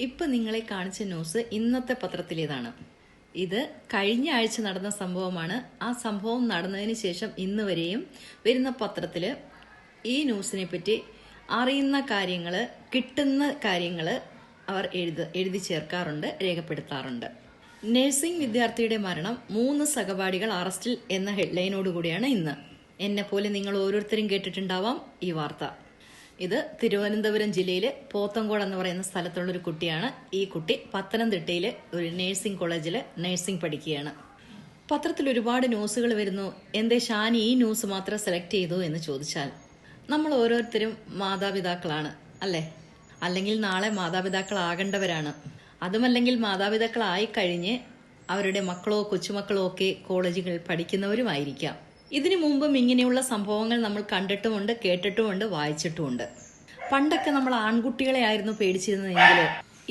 ഇപ്പൊ നിങ്ങളെ കാണിച്ച ന്യൂസ് ഇന്നത്തെ പത്രത്തിലേതാണ്. ഇത് കഴിഞ്ഞ ആഴ്ച നടന്ന സംഭവമാണ്. ആ സംഭവം നടന്നതിന് ശേഷം ഇന്ന് വരെയും വരുന്ന പത്രത്തിൽ ഈ ന്യൂസിനെ പറ്റി അറിയുന്ന കാര്യങ്ങൾ കിട്ടുന്ന കാര്യങ്ങൾ അവർ എഴുത എഴുതി ചേർക്കാറുണ്ട് രേഖപ്പെടുത്താറുണ്ട്. നഴ്സിംഗ് വിദ്യാർത്ഥിയുടെ മരണം മൂന്ന് സഹപാഠികൾ അറസ്റ്റിൽ എന്ന ഹെഡ്ലൈനോടുകൂടിയാണ് ഇന്ന്. എന്നെ പോലെ നിങ്ങൾ ഓരോരുത്തരും കേട്ടിട്ടുണ്ടാവാം ഈ വാർത്ത. ഇത് തിരുവനന്തപുരം ജില്ലയിലെ പോത്തങ്കോട് എന്ന് പറയുന്ന സ്ഥലത്തുള്ള ഒരു കുട്ടിയാണ്. ഈ കുട്ടി പത്തനംതിട്ടയിലെ ഒരു നഴ്സിംഗ് കോളേജിൽ നഴ്സിംഗ് പഠിക്കുകയാണ്. പത്രത്തിൽ ഒരുപാട് ന്യൂസുകൾ വരുന്നു. എന്തേ ഷാനി ഈ ന്യൂസ് മാത്രം സെലക്ട് ചെയ്തു എന്ന് ചോദിച്ചാൽ നമ്മൾ ഓരോരുത്തരും മാതാപിതാക്കളാണ് അല്ലേ? അല്ലെങ്കിൽ നാളെ മാതാപിതാക്കളാകേണ്ടവരാണ് അതുമല്ലെങ്കിൽ മാതാപിതാക്കളായി കഴിഞ്ഞ് അവരുടെ മക്കളോ കൊച്ചുമക്കളോ ഒക്കെ കോളേജുകളിൽ പഠിക്കുന്നവരുമായിരിക്കാം. ഇതിനു മുമ്പും ഇങ്ങനെയുള്ള സംഭവങ്ങൾ നമ്മൾ കണ്ടിട്ടുമുണ്ട് കേട്ടിട്ടുമുണ്ട് വായിച്ചിട്ടുമുണ്ട്. പണ്ടൊക്കെ നമ്മൾ ആൺകുട്ടികളെ ആയിരുന്നു പേടിച്ചിരുന്നതെങ്കിൽ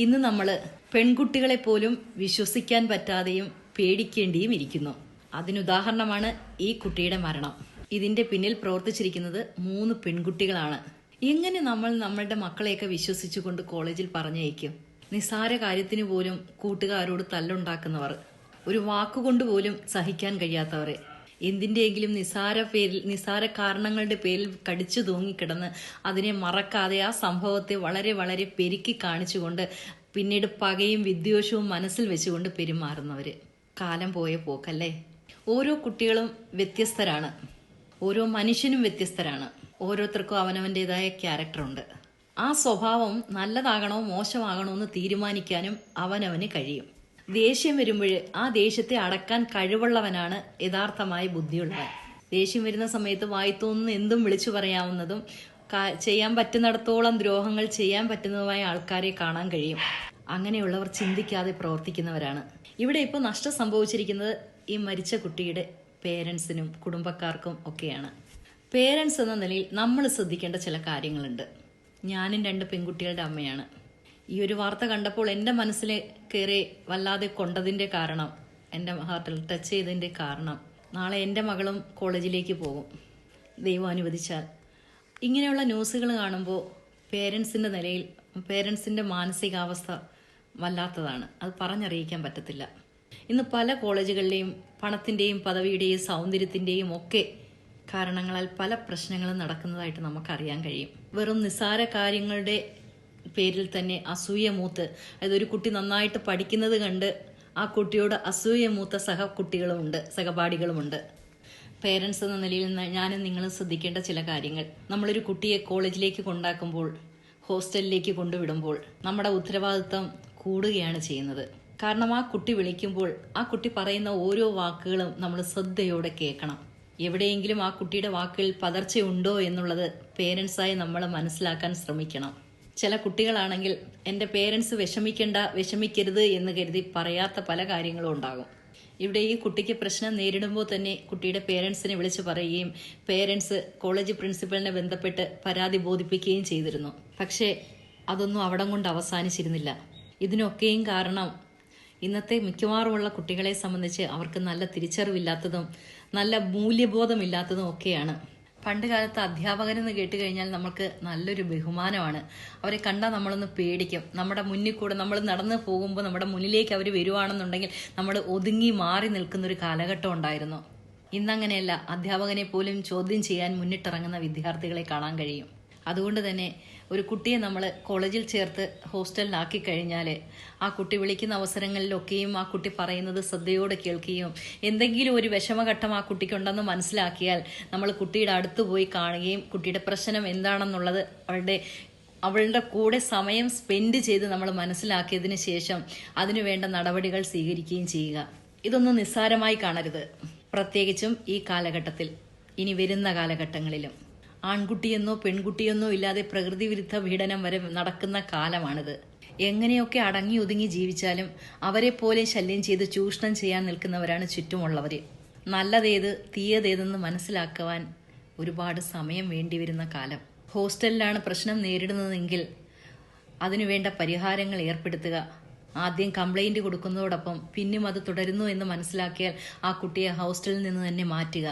ഇന്ന് നമ്മൾ പെൺകുട്ടികളെ പോലും വിശ്വസിക്കാൻ പറ്റാതെയും പേടിക്കേണ്ടിയും ഇരിക്കുന്നു. അതിനുദാഹരണമാണ് ഈ കുട്ടിയുടെ മരണം. ഇതിന്റെ പിന്നിൽ പ്രവർത്തിച്ചിരിക്കുന്നത് മൂന്ന് പെൺകുട്ടികളാണ്. എങ്ങനെ നമ്മൾ നമ്മളുടെ മക്കളെയൊക്കെ വിശ്വസിച്ചുകൊണ്ട് കോളേജിൽ പറഞ്ഞയക്കും? നിസ്സാര കാര്യത്തിന് പോലും കൂട്ടുകാരോട് തല്ലുണ്ടാക്കുന്നവർ ഒരു വാക്കുകൊണ്ട് പോലും സഹിക്കാൻ കഴിയാത്തവരെ. എന്തിന്റെയെങ്കിലും നിസാര പേരിൽ നിസാര കാരണങ്ങളുടെ പേരിൽ കടിച്ചു തൂങ്ങിക്കിടന്ന് അതിനെ മറക്കാതെ ആ സംഭവത്തെ വളരെ വളരെ പെരുക്കി കാണിച്ചുകൊണ്ട് പിന്നീട് പകയും വിദ്വേഷവും മനസ്സിൽ വെച്ചുകൊണ്ട് പെരുമാറുന്നവർ കാലം പോയ പോക്കല്ലേ? ഓരോ കുട്ടികളും വ്യത്യസ്തരാണ്. ഓരോ മനുഷ്യനും വ്യത്യസ്തരാണ്. ഓരോരുത്തർക്കും അവനവന്റെതായ ക്യാരക്ടറുണ്ട്. ആ സ്വഭാവം നല്ലതാകണോ മോശമാകണോ എന്ന് തീരുമാനിക്കാനും അവനവന് കഴിയും. ദേഷ്യം വരുമ്പോൾ ആ ദേഷ്യത്തെ അടക്കാൻ കഴിവുള്ളവനാണ് യഥാർത്ഥമായ ബുദ്ധിയുള്ളവൻ. ദേഷ്യം വരുന്ന സമയത്ത് വായിത്തോന്ന് എന്തും വിളിച്ചു പറയാവുന്നതും ചെയ്യാൻ പറ്റുന്നിടത്തോളം ദ്രോഹങ്ങൾ ചെയ്യാൻ പറ്റുന്നതുമായ ആൾക്കാരെ കാണാൻ കഴിയും. അങ്ങനെയുള്ളവർ ചിന്തിക്കാതെ പ്രവർത്തിക്കുന്നവരാണ്. ഇവിടെ ഇപ്പോൾ നഷ്ടം സംഭവിച്ചിരിക്കുന്നത് ഈ മരിച്ച കുട്ടിയുടെ പേരൻസിനും കുടുംബക്കാർക്കും ഒക്കെയാണ്. പേരൻസ് എന്ന നിലയിൽ നമ്മൾ ശ്രദ്ധിക്കേണ്ട ചില കാര്യങ്ങളുണ്ട്. ഞാനും രണ്ട് പെൺകുട്ടികളുടെ അമ്മയാണ്. ഈ ഒരു വാർത്ത കണ്ടപ്പോൾ എന്റെ മനസ്സിൽ കയറി വല്ലാതെ കൊണ്ടതിന്റെ കാരണം എന്റെ ഹാർട്ടിൽ ടച്ച് ചെയ്തതിന്റെ കാരണം നാളെ എന്റെ മകളും കോളേജിലേക്ക് പോകും. ദൈവം അനുവദിച്ചാൽ. ഇങ്ങനെയുള്ള ന്യൂസുകൾ കാണുമ്പോൾ പേരൻസിന്റെ നിലയിൽ പേരൻസിന്റെ മാനസികാവസ്ഥ വല്ലാത്തതാണ്. അത് പറഞ്ഞറിയിക്കാൻ പറ്റത്തില്ല. ഇന്ന് പല കോളേജുകളിലെയും പണത്തിന്റെയും പദവിയുടെയും സൗന്ദര്യത്തിന്റെയും ഒക്കെ കാരണങ്ങളാൽ പല പ്രശ്നങ്ങളും നടക്കുന്നതായിട്ട് നമുക്കറിയാൻ കഴിയും. വെറും നിസ്സാര കാര്യങ്ങളുടെ പേരിൽ തന്നെ അസൂയ മൂത്ത്. അതായത് ഒരു കുട്ടി നന്നായിട്ട് പഠിക്കുന്നത് കണ്ട് ആ കുട്ടിയോട് അസൂയ മൂത്ത സഹകുട്ടികളുമുണ്ട് സഹപാഠികളുമുണ്ട്. പേരൻസ് എന്ന നിലയിൽ ഞാനും നിങ്ങളും ശ്രദ്ധിക്കേണ്ട ചില കാര്യങ്ങൾ. നമ്മളൊരു കുട്ടിയെ കോളേജിലേക്ക് കൊണ്ടാക്കുമ്പോൾ ഹോസ്റ്റലിലേക്ക് കൊണ്ടുവിടുമ്പോൾ നമ്മുടെ ഉത്തരവാദിത്തം കൂടുകയാണ് ചെയ്യുന്നത്. കാരണം ആ കുട്ടി വിളിക്കുമ്പോൾ ആ കുട്ടി പറയുന്ന ഓരോ വാക്കുകളും നമ്മൾ ശ്രദ്ധയോടെ കേൾക്കണം. എവിടെയെങ്കിലും ആ കുട്ടിയുടെ വാക്കുകളിൽ പതർച്ചയുണ്ടോ എന്നുള്ളത് പേരൻസായി നമ്മൾ മനസ്സിലാക്കാൻ ശ്രമിക്കണം. ചില കുട്ടികളാണെങ്കിൽ എന്റെ പേരൻസ് വിഷമിക്കേണ്ട വിഷമിക്കരുത് എന്ന് കരുതി പറയാത്ത പല കാര്യങ്ങളും ഉണ്ടാകും. ഇവിടെ ഈ കുട്ടിക്ക് പ്രശ്നം നേരിടുമ്പോൾ തന്നെ കുട്ടിയുടെ പേരൻസിനെ വിളിച്ച് പറയുകയും പേരൻസ് കോളേജ് പ്രിൻസിപ്പലിനെ ബന്ധപ്പെട്ട് പരാതി ബോധിപ്പിക്കുകയും ചെയ്തിരുന്നു. പക്ഷേ അതൊന്നും അവിടം കൊണ്ട് അവസാനിച്ചിരുന്നില്ല. ഇതിനൊക്കെയും കാരണം ഇന്നത്തെ മിക്കവാറുമുള്ള കുട്ടികളെ സംബന്ധിച്ച് അവർക്ക് നല്ല തിരിച്ചറിവില്ലാത്തതും നല്ല മൂല്യബോധമില്ലാത്തതും ഒക്കെയാണ്. പണ്ട് കാലത്ത് അധ്യാപകരെന്ന് കേട്ട് കഴിഞ്ഞാൽ നമുക്ക് നല്ലൊരു ബഹുമാനമാണ്. അവരെ കണ്ടാൽ നമ്മളൊന്ന് പേടിക്കും. നമ്മുടെ മുന്നിൽ കൂടെ നമ്മൾ നടന്നു പോകുമ്പോൾ നമ്മുടെ മുന്നിലേക്ക് അവർ വരുവാണെന്നുണ്ടെങ്കിൽ നമ്മൾ ഒതുങ്ങി മാറി നിൽക്കുന്ന ഒരു കാലഘട്ടം ഉണ്ടായിരുന്നു. ഇന്നങ്ങനെയല്ല. അധ്യാപകനെ പോലും ചോദ്യം ചെയ്യാൻ മുന്നിട്ടിറങ്ങുന്ന വിദ്യാർത്ഥികളെ കാണാൻ കഴിയും. അതുകൊണ്ട് തന്നെ ഒരു കുട്ടിയെ നമ്മൾ കോളേജിൽ ചേർത്ത് ഹോസ്റ്റലിലാക്കി കഴിഞ്ഞാൽ ആ കുട്ടി വിളിക്കുന്ന അവസരങ്ങളിലൊക്കെയും ആ കുട്ടി പറയുന്നത് ശ്രദ്ധയോടെ കേൾക്കുകയും എന്തെങ്കിലും ഒരു വിഷമഘട്ടം ആ കുട്ടിക്കുണ്ടെന്ന് മനസ്സിലാക്കിയാൽ നമ്മൾ കുട്ടിയുടെ അടുത്ത് പോയി കാണുകയും കുട്ടിയുടെ പ്രശ്നം എന്താണെന്നുള്ളത് അവളുടെ അവളുടെ കൂടെ സമയം സ്പെൻഡ് ചെയ്ത് നമ്മൾ മനസ്സിലാക്കിയതിന് ശേഷം അതിനുവേണ്ട നടപടികൾ സ്വീകരിക്കുകയും ചെയ്യുക. ഇതൊന്നും നിസ്സാരമായി കാണരുത്. പ്രത്യേകിച്ചും ഈ കാലഘട്ടത്തിൽ. ഇനി വരുന്ന കാലഘട്ടങ്ങളിലും. ആൺകുട്ടിയെന്നോ പെൺകുട്ടിയെന്നോ ഇല്ലാതെ പ്രകൃതി വിരുദ്ധ പീഡനം വരെ നടക്കുന്ന കാലമാണിത്. എങ്ങനെയൊക്കെ അടങ്ങി ഒതുങ്ങി ജീവിച്ചാലും അവരെ പോലെ ശല്യം ചെയ്ത് ചൂഷണം ചെയ്യാൻ നിൽക്കുന്നവരാണ് ചുറ്റുമുള്ളവർ നല്ലതേത് തീയതേതെന്ന് മനസ്സിലാക്കുവാൻ ഒരുപാട് സമയം വേണ്ടിവരുന്ന കാലം. ഹോസ്റ്റലിലാണ് പ്രശ്നം നേരിടുന്നതെങ്കിൽ അതിനുവേണ്ട പരിഹാരങ്ങൾ ഏർപ്പെടുത്തുക. ആദ്യം കംപ്ലൈന്റ് കൊടുക്കുന്നതോടൊപ്പം പിന്നും അത് തുടരുന്നു എന്ന് മനസ്സിലാക്കിയാൽ ആ കുട്ടിയെ ഹോസ്റ്റലിൽ നിന്ന് തന്നെ മാറ്റുക.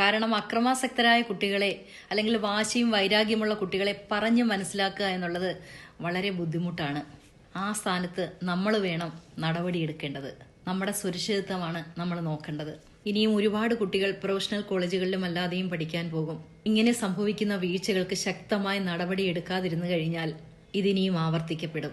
കാരണം അക്രമാസക്തരായ കുട്ടികളെ അല്ലെങ്കിൽ വാശിയും വൈരാഗ്യമുള്ള കുട്ടികളെ പറഞ്ഞു മനസ്സിലാക്കുക എന്നുള്ളത് വളരെ ബുദ്ധിമുട്ടാണ്. ആ സ്ഥാനത്ത് നമ്മൾ വേണം നടപടിയെടുക്കേണ്ടത്. നമ്മുടെ സുരക്ഷിതത്വമാണ് നമ്മൾ നോക്കേണ്ടത്. ഇനിയും ഒരുപാട് കുട്ടികൾ പ്രൊഫഷണൽ കോളേജുകളിലും അല്ലാതെയും പഠിക്കാൻ പോകും. ഇങ്ങനെ സംഭവിക്കുന്ന വീഴ്ചകൾക്ക് ശക്തമായ നടപടി എടുക്കാതിരുന്നു കഴിഞ്ഞാൽ ഇതിനിയും ആവർത്തിക്കപ്പെടും.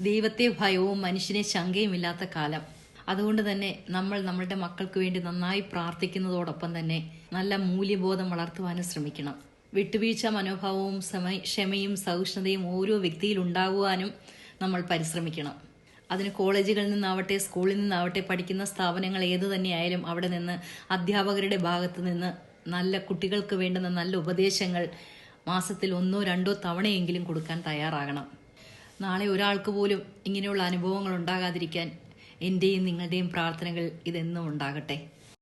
ദൈവത്തെ ഭയവും മനുഷ്യനെ ശങ്കയുമില്ലാത്ത കാലം. അതുകൊണ്ട് തന്നെ നമ്മൾ നമ്മളുടെ മക്കൾക്ക് വേണ്ടി നന്നായി പ്രാർത്ഥിക്കുന്നതോടൊപ്പം തന്നെ നല്ല മൂല്യബോധം വളർത്തുവാനും ശ്രമിക്കണം. വിട്ടുവീഴ്ച മനോഭാവവും ക്ഷമയും സഹിഷ്ണുതയും ഓരോ വ്യക്തിയിൽ ഉണ്ടാകുവാനും നമ്മൾ പരിശ്രമിക്കണം. അതിന് കോളേജുകളിൽ നിന്നാവട്ടെ സ്കൂളിൽ നിന്നാവട്ടെ പഠിക്കുന്ന സ്ഥാപനങ്ങൾ ഏതു തന്നെയായാലും അവിടെ നിന്ന് അധ്യാപകരുടെ ഭാഗത്ത് നിന്ന് നല്ല കുട്ടികൾക്ക് വേണ്ടുന്ന നല്ല ഉപദേശങ്ങൾ മാസത്തിൽ ഒന്നോ രണ്ടോ തവണയെങ്കിലും കൊടുക്കാൻ തയ്യാറാകണം. നാളെ ഒരാൾക്ക് പോലും ഇങ്ങനെയുള്ള അനുഭവങ്ങൾ ഉണ്ടാകാതിരിക്കാൻ എന്റെയും നിങ്ങളുടെയും പ്രാർത്ഥനകൾ ഇതെന്നും ഉണ്ടാകട്ടെ.